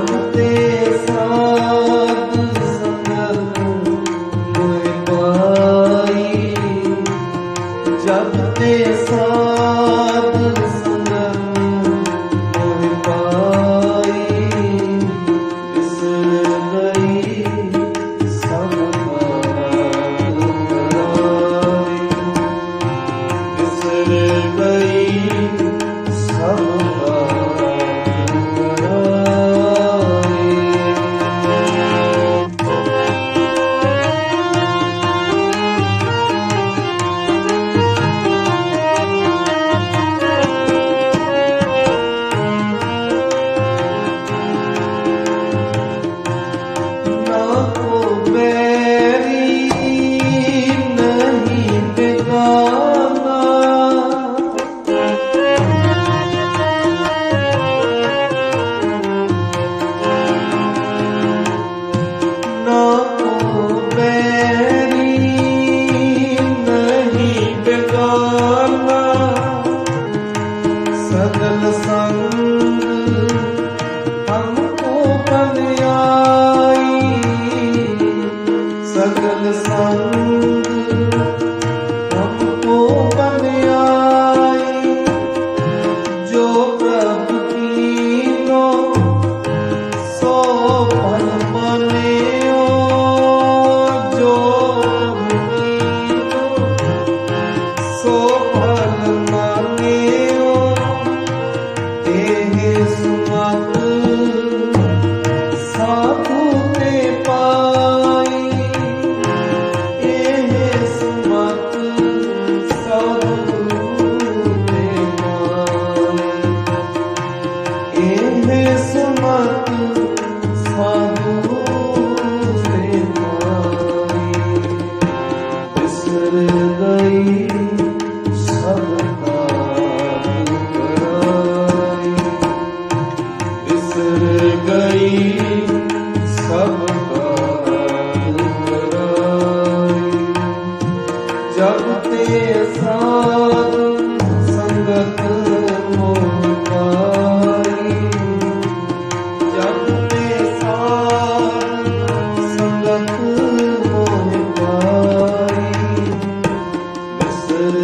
que tem. ਜਗ ਤੇ ਸਾਧ ਸੰਗਤ ਮੋਹ ਪਾਈ। ਜਗ ਤੇ ਸਾਧ ਸੰਗਤ ਮੋਹ ਪਾਈ। ਬਿਸਰ